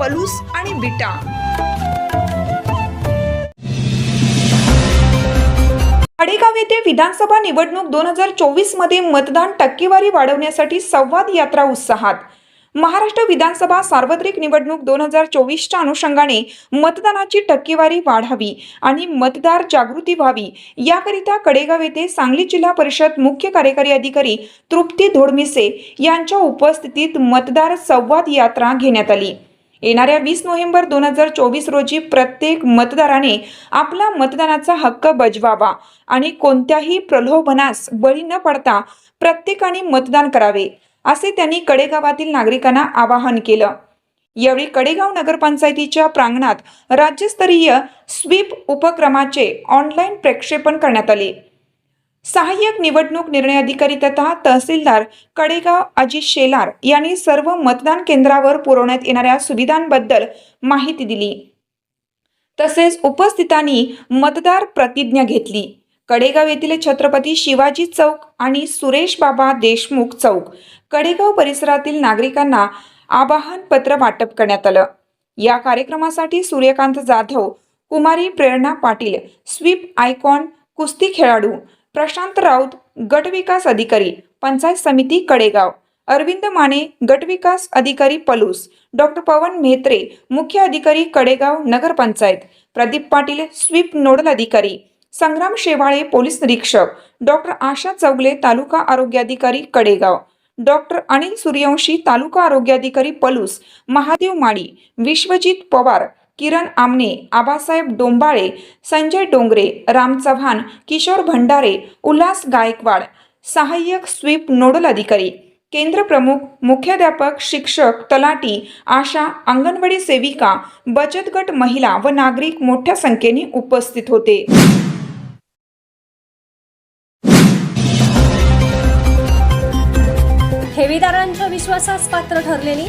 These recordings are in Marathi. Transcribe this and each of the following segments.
पलूस आणि बिटा. खडेगाव येथे विधानसभा निवडणूक दोन हजार चोवीसमध्ये मतदान टक्केवारी वाढवण्यासाठी संवाद यात्रा उत्साहात. महाराष्ट्र विधानसभा सार्वत्रिक निवडणूक दोन हजार चोवीसच्या अनुषंगाने मतदानाची टक्केवारी वाढावी आणि मतदार जागृती व्हावी. याकरिता कडेगाव येथे सांगली जिल्हा परिषद मुख्य कार्यकारी अधिकारी तृप्ती धोडमिसे यांच्या उपस्थितीत मतदार संवाद यात्रा घेण्यात आली. येणाऱ्या वीस नोव्हेंबर दोन हजार चोवीस रोजी प्रत्येक मतदाराने आपला मतदानाचा हक्क बजवावा आणि कोणत्याही प्रलोभनास बळी न पडता प्रत्येकाने मतदान करावे असे त्यांनी कडेगावातील नागरिकांना आवाहन केलं. यावेळी कडेगाव नगरपंचायतीच्या प्रांगणात राज्यस्तरीय स्वीप उपक्रमाचे ऑनलाईन प्रक्षेपण करण्यात आले. सहाय्यक निवडणूक निर्णय अधिकारी तथा तहसीलदार कडेगाव अजित शेलार यांनी सर्व मतदान केंद्रावर पुरवण्यात येणाऱ्या सुविधांबद्दल माहिती दिली. तसेच उपस्थितांनी मतदार प्रतिज्ञा घेतली. कडेगाव येथील छत्रपती शिवाजी चौक आणि सुरेश बाबा देशमुख चौक कडेगाव परिसरातील नागरिकांना आवाहन पत्र वाटप करण्यात आलं. या कार्यक्रमासाठी सूर्यकांत जाधव कुमारी प्रेरणा पाटील स्वीप आयकॉन कुस्ती खेळाडू प्रशांत राऊत गटविकास अधिकारी पंचायत समिती कडेगाव. अरविंद माने गटविकास अधिकारी पलूस. डॉक्टर पवन मेहत्रे मुख्य अधिकारी कडेगाव नगरपंचायत प्रदीप पाटील स्वीप नोडल अधिकारी. संग्राम शेवाळे पोलीस निरीक्षक. डॉक्टर आशा चौगले तालुका आरोग्याधिकारी कडेगाव. डॉक्टर अनिल सूर्यवंशी तालुका आरोग्याधिकारी पलूस. महादेव माळी. विश्वजित पवार किरण आमने आबासाहेब डोंबाळे संजय डोंगरे राम चव्हाण किशोर भंडारे उल्हास गायकवाड सहाय्यक स्वीप नोडल अधिकारी केंद्र प्रमुख मुख्याध्यापक शिक्षक तलाटी आशा अंगणवाडी सेविका बचत गट महिला व नागरिक मोठ्या संख्येने उपस्थित होते. ठेवीदारांच्या विश्वासास पात्र ठरलेली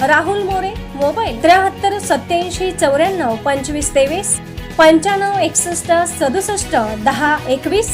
राहुल मोरे मोबाईल त्र्याहत्तर सत्याऐंशी चौऱ्याण्णव पंचवीस तेवीस पंच्याण्णव एकसष्ट सदुसष्ट दहा एकवीस